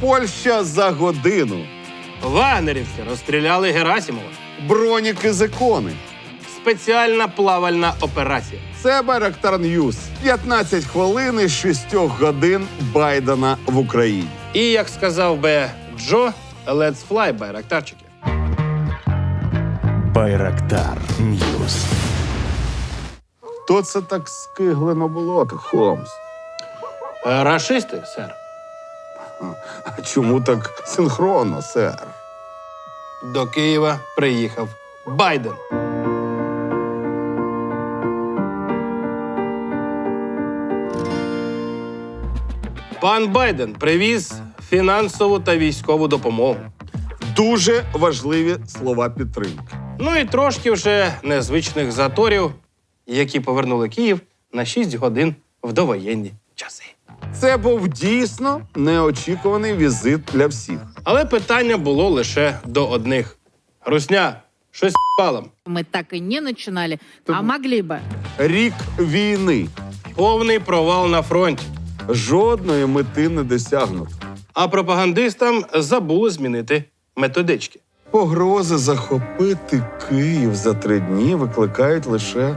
Польща за годину. Вагнерівці розстріляли Герасімова. Броніки з ікони. Спеціальна плавальна операція. Це Байрактар Ньюс. 15 хвилин із 6 годин Байдена в Україні. І як сказав би Джо, let's fly, байрактарчики. Байрактар Ньюс. То це так скиглено болото, Холмс. Е, Рашисти, сер. А чому так синхронно, сер? До Києва приїхав Байден. Пан Байден привіз фінансову та військову допомогу. Дуже важливі слова підтримки. Ну і трошки вже незвичних заторів, які повернули Київ на 6 годин в довоєнні часи. Це був дійсно неочікуваний візит для всіх. Але питання було лише до одних: Русня, щось палом. Мы так и не начинали, а могли бы. Рік війни. Повний провал на фронті. Жодної мети не досягнуто. А пропагандистам забули змінити методички. Погрози захопити Київ за три дні викликають лише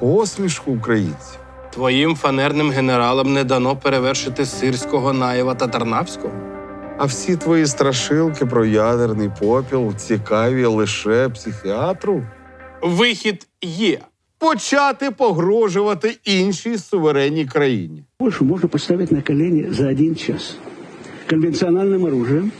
посмішку українців. Твоїм фанерним генералам не дано перевершити Сирського, Наєва та Тарнавського. А всі твої страшилки про ядерний попіл цікаві лише психіатру. Вихід є. Почати погрожувати іншій суверенній країні. Польшу можно поставить на колени за один час. Конвенциональным оружием,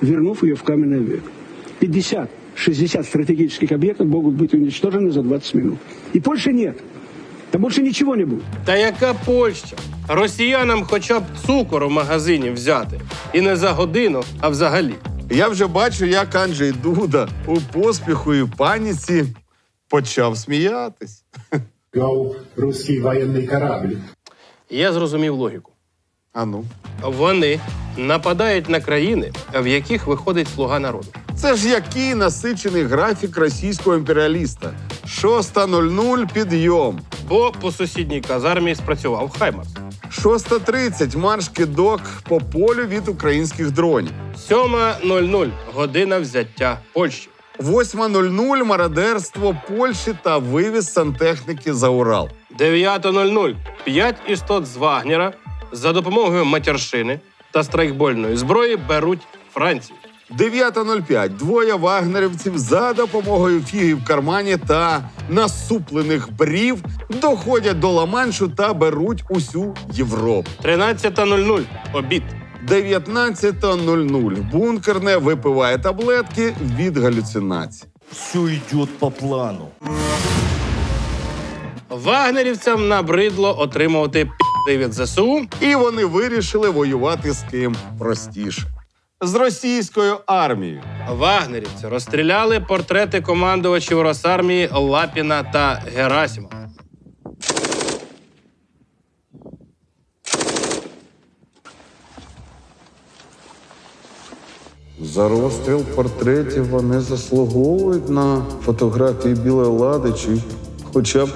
вернув ее в каменный век. 50-60 стратегических объектов могут быть уничтожены за 20 минут. И Польши нет. Там больше ничего не будет. Та яка Польща? Росіянам хоча б цукор у магазині взяти. І не за годину, а взагалі. Я вже бачу, як Анджей Дуда у поспіху і паніці почав сміятись. Ruski военный корабль. Я зрозумів логіку. Ану. Вони нападають на країни, в яких виходить слуга народу. Це ж який насичений графік російського імперіаліста. 6.00 підйом. Бо по сусідній казармі спрацював Хаймарс. 6.30 марш кидок по полю від українських дронів. 7.00 година взяття Польщі. 8.00 мародерство Польщі та вивіз сантехніки за Урал. 9.00 5 істот з Вагнера за допомогою матершини та страйкбольної зброї беруть Францію. 9.05 двоє вагнерівців за допомогою фіги в кармані та насуплених брів доходять до Ла-Маншу та беруть усю Європу. 13.00 обід. 19.00 бункерне випиває таблетки від галюцинацій. Все идет по плану. Вагнерівцям набридло отримувати пі від ЗСУ. І вони вирішили воювати з ким простіше. З російською армією. Вагнерівці розстріляли портрети командувачів Росармії Лапіна та Герасімова. За розстріл портретів вони заслуговують на фотографії білої лади чи хоча б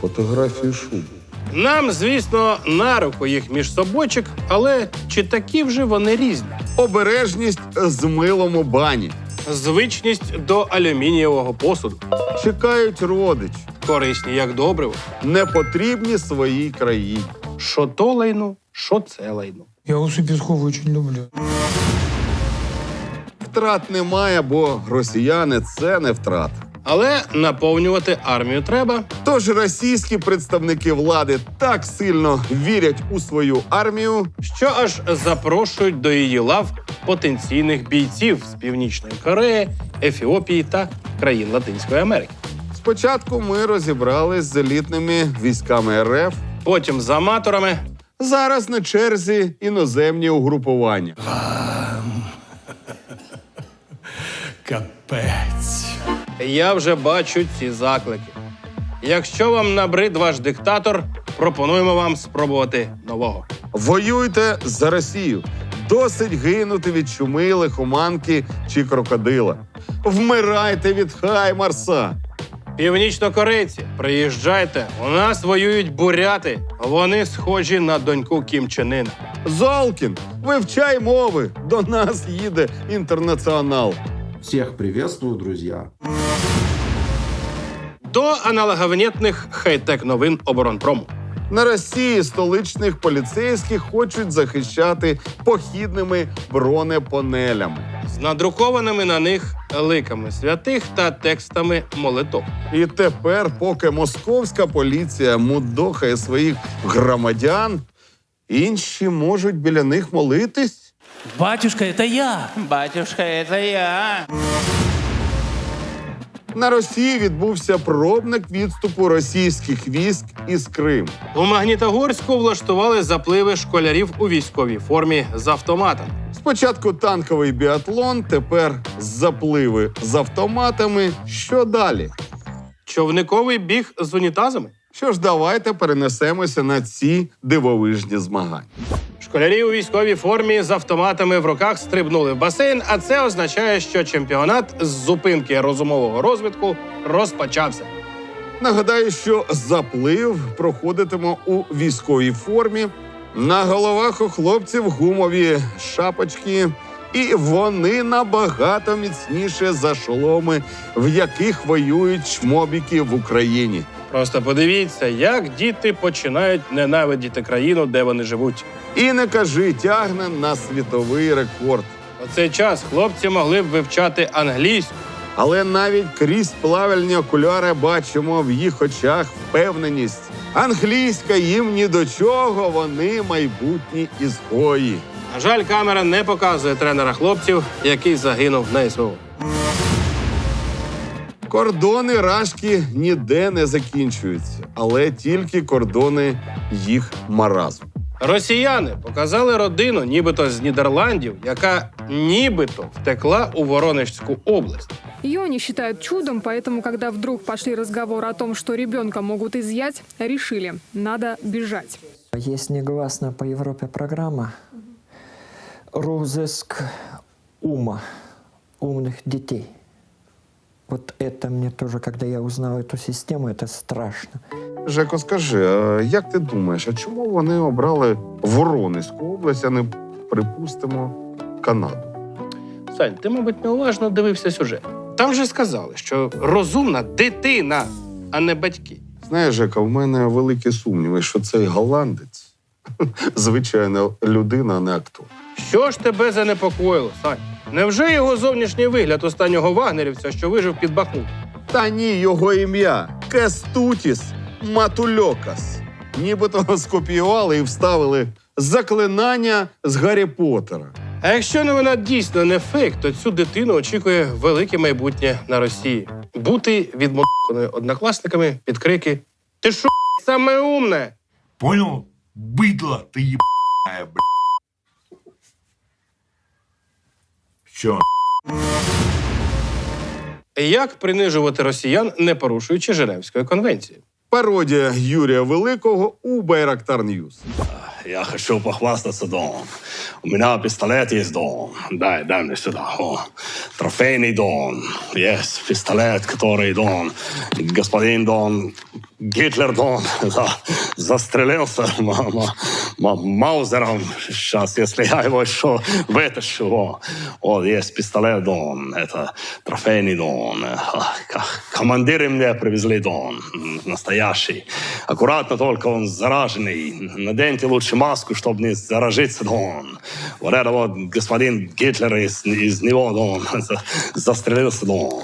фотографії шуб. Нам, звісно, на руку їх між собочок, але чи такі вже вони різні? Обережність з милом у бані. Звичність до алюмінієвого посуду, Чекають родичі, корисні як добриво. не потрібні своїй країні. Що то лайно, що це лайно. Я Усу Пескову очень люблю. Втрат немає, бо росіяни це не втрат. Але наповнювати армію треба. Тож російські представники влади так сильно вірять у свою армію, що аж запрошують до її лав потенційних бійців з Північної Кореї, Ефіопії та країн Латинської Америки. Спочатку ми розібрались з елітними військами РФ. Потім з аматорами. Зараз на черзі іноземні угрупування. Капець. Я вже бачу ці заклики. Якщо вам набрид ваш диктатор, пропонуємо вам спробувати нового. Воюйте за Росію. Досить гинути від чуми, лихоманки чи крокодила. Вмирайте від Хаймарса. Північнокорейці, приїжджайте. У нас воюють буряти. Вони схожі на доньку Кім Чен Ына. Золкін, вивчай мови. До нас їде інтернаціонал. Всех приветствую, друзья. До аналоговнітних хай-тек новин оборонпрому. На Росії столичних поліцейських хочуть захищати похідними бронепанелями. з надрукованими на них ликами святих та текстами молитов. І тепер, поки московська поліція мудохає своїх громадян, інші можуть біля них молитись. Батюшка, это я. Батюшка, это я. На Росії відбувся пробник відступу російських військ із Криму. У Магнітогорську влаштували запливи школярів у військовій формі з автоматами. Спочатку танковий біатлон, тепер запливи з автоматами. Що далі? Човниковий біг з унітазами. Що ж, давайте перенесемося на ці дивовижні змагання. Школярі у військовій формі з автоматами в руках стрибнули в басейн, а це означає, що чемпіонат з зупинки розумового розвитку розпочався. Нагадаю, що заплив проходитиме у військовій формі. На головах у хлопців гумові шапочки, і вони набагато міцніше за шоломи, в яких воюють чмобіки в Україні. Просто подивіться, як діти починають ненавидіти країну, де вони живуть. І не кажи, тягне на світовий рекорд. У цей час хлопці могли б вивчати англійську. Але навіть крізь плавальні окуляри бачимо в їх очах впевненість. Англійська їм ні до чого, вони майбутні ізгої. На жаль, камера не показує тренера хлопців, який загинув на СВО. Кордони рашки ніде не закінчуються, але тільки кордони їх маразму. Росіяни показали родину, нібито з Нідерландів, яка нібито втекла у Воронежську область. Ее они считают чудом, поэтому, когда вдруг пошли разговоры о том, что ребенка могут изъять, решили, надо бежать. Есть негласная по Европе программа «Розыск ума, умных детей». Вот это мне тоже, когда я узнал эту систему, это страшно. Жеко, скажи, а як ти думаєш, а чому вони обрали Воронезьку область, а не припустимо Канаду? Сань, ти, мабуть, неуважно дивився сюжет. Там же сказали, що розумна дитина, а не батьки. Знаєш, Жека, в мене великі сумніви, що цей голландець звичайна людина, а не актор. Що ж тебе занепокоїло, Сань? Невже його зовнішній вигляд останнього вагнерівця, що вижив під Бахмут? Та ні, його ім'я Кестутіс Матульокас. Нібито скопіювали і вставили заклинання з Гаррі Поттера. А якщо новина дійсно не фейк, то цю дитину очікує велике майбутнє на Росії. Бути відмотаною однокласниками під крики Ти що, саме умне? Понял? Быдло ты ебаная, бля. Чё, Як принижувати росіян, не порушуючи Женевської конвенції? Пародія Юрія Великого у Байрактар Ньюс. Я хочу похвастаться, Дон. У меня пистолет есть, Дон. Дай, дай мне сюда. О, трофейный Дон. Есть пистолет, который, Дон, господин Дон, Гитлер, Дон, да, застрелился ма- ма- ма- Маузером. Сейчас, если я его еще вытащу, о, вот есть пистолет, Дон. Это трофейный Дон. Командиры мне привезли Дон. Настоящий. Аккуратно только он зараженный. Наденьте лучше маску, чтобы не заражиться, Дон. Вот это вот господин Гитлер из, из него, Дон, за- застрелился, Дон.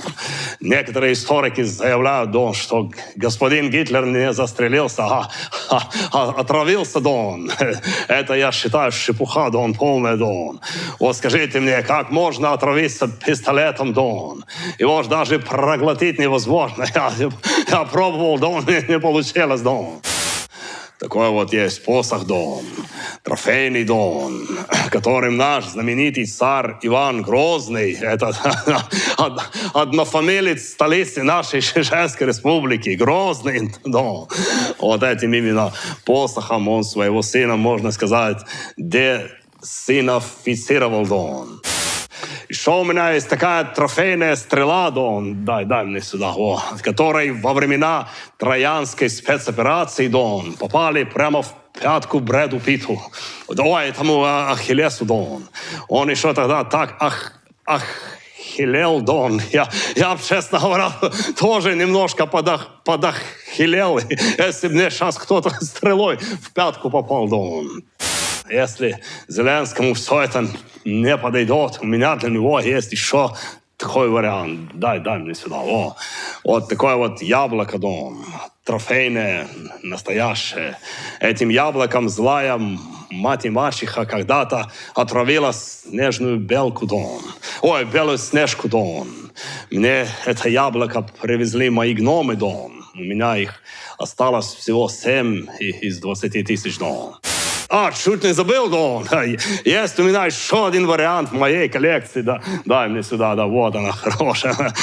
Некоторые историки заявляют, Дон, что господин Гитлер не застрелился, а, а- а отравился, Дон. Это я считаю шепуха, Дон, полная, Дон. Вот скажите мне, как можно отравиться пистолетом, Дон? Его даже проглотить невозможно. Я, я пробовал, Дон, не получилось, Дон. Такой вот есть посох Дон, трофейный Дон, которым наш знаменитый царь Иван Грозный, это од- однофамилец столицы нашей Чеченской республики, Грозный Дон. Вот этим именно посохом он своего сына, можно сказать, десинофицировал Дон. Еще у меня есть такая трофейная стрела, Дон, дай, дай мне сюда, о, которой во времена троянской спецоперации, Дон, попали прямо в пятку Брэду Питу. Ой, этому а, Ахиллесу, Дон. Он еще тогда так ах, ахиллел, Дон. Я, я, честно говоря, тоже немножко подах, подахиллел, если бы мне сейчас кто-то стрелой в пятку попал, Дон. Если Зеленскому все это не подойдет, у меня для него есть еще такой вариант. Дай, дай мне сюда. О, вот такое вот яблоко, дом. Трофейное, настоящее. Этим яблоком злая мать и мачеха когда-то отравила снежную белку, дом. Ой, белую снежку, дом. Мне это яблоко привезли мои гномы, дом. У меня их осталось всего семь и- из 20 тысяч, дом. А, чуть не забыл, Дон. Есть у меня еще один вариант в моей коллекции. Да, дай мне сюда, да, вот она, хорошая.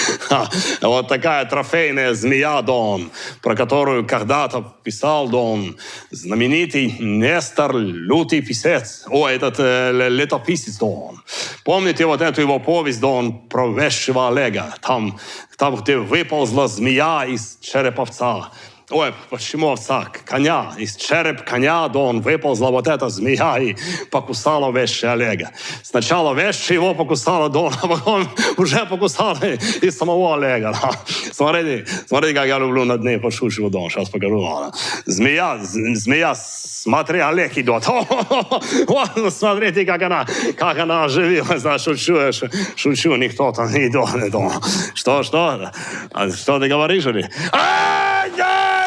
Вот такая трофейная змея, Дон, про которую когда-то писал Дон знаменитый Нестор Лютый Писец. О, этот э, летописец, Дон. Помните вот эту его повесть, Дон, про вещего Олега? Там, там где выползла змея из череповца. Ой, почему овца? Коня. Из череп коня Дон выползла вот эта змея и покусала вещи Олега. Сначала вещи его покусала Дон, а потом уже покусала и самого Олега. да. Смотрите, смотрите, как я люблю над ней пошучивать Дон. Сейчас покажу. ладно. Змея, з- змея, смотри, Олег идет. Вот, смотрите, как она, как она оживилась. Да, шучу, я шу- шучу, никто там не идет. не Дон. Что, что? А что ты говоришь, или? Ай,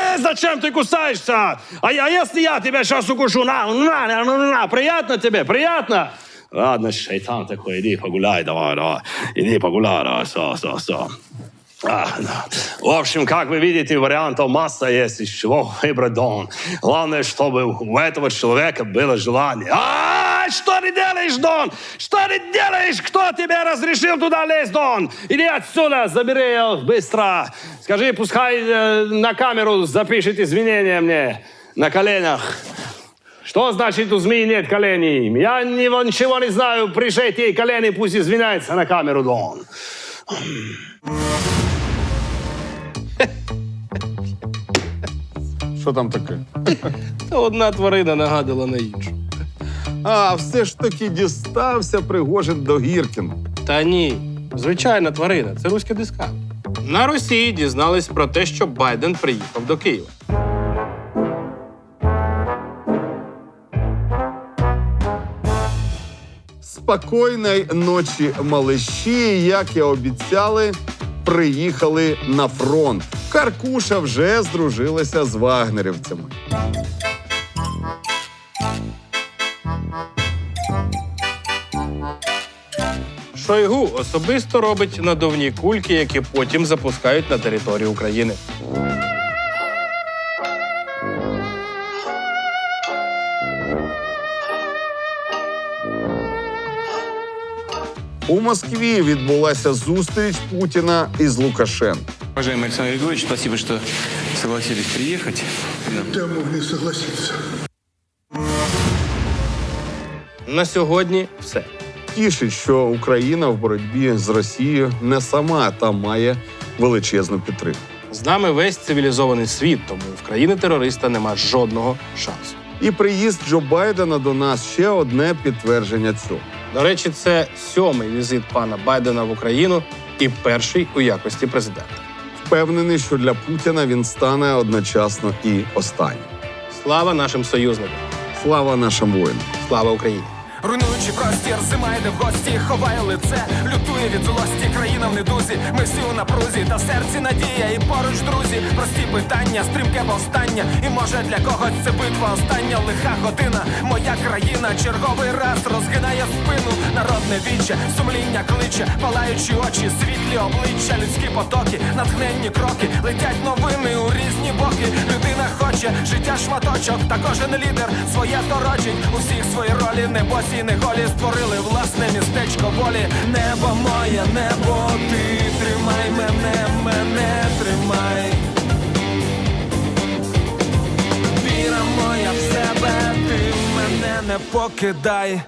ай, зачем ты кусаешься? А, я, а если я тебя сейчас укушу? На, на, на, на, на, приятно тебе, приятно? Ладно, шайтан такой, иди погуляй, давай, давай. Иди погуляй, давай, все, все, все. А, да. В общем, как вы видите, вариантов масса есть, из чего выбрать дом. Главное, чтобы у этого человека было желание. А, что ты делаешь, Дон? Что ты делаешь? Кто тебе разрешил туда лезть, Дон? Иди отсюда, забери ее быстро. Скажи, пускай э, на камеру запишет извинения мне на коленях. Что значит у змеи нет коленей? Я ни- ничего не знаю. Пришей ей колени, пусть извиняется на камеру, Дон. Що там таке? Та одна тварина нагадала на іншу. А, все ж таки дістався Пригожин до Гіркіна. Та ні, звичайна тварина, це руська диска. На Росії дізнались про те, що Байден приїхав до Києва. Спокійної ночі, малиші, як і обіцяли, приїхали на фронт. Каркуша вже здружилася з вагнерівцями. Шойгу особисто робить надувні кульки, які потім запускають на територію України. У Москві відбулася зустріч Путіна із Лукашенком. Уважаемый Александр Григорьевич, спасибо, что согласились приехать. Да могли согласиться. На сьогодні все. Тішить, що Україна в боротьбі з Росією не сама та має величезну підтримку. З нами весь цивілізований світ, тому в країни терориста нема жодного шансу. І приїзд Джо Байдена до нас ще одне підтвердження цього. До речі, це сьомий візит пана Байдена в Україну і перший у якості президента. Впевнений, що для Путіна він стане одночасно і останнім. Слава нашим союзникам! Слава нашим воїнам! Слава Україні! Руйнуючи простір, зима йде в гості, ховає лице, лютує від злості, країна в недузі, ми всі у напрузі, та в серці надія і поруч друзі. Прості питання, стрімке повстання, і може для когось це битва остання лиха година. Моя країна черговий раз розгинає спину, народне віче, сумління кличе, палаючі очі, світлі обличчя, людські потоки, натхненні кроки, летять новини у різні боки. Людина хоче життя шматочок, та кожен лідер своє торочить. У всіх свої ролі, не босі, не голі створили власне містечко волі. Небо моє, небо, ти тримай мене, мене тримай. Віра моя в себе, ти мене не покидай.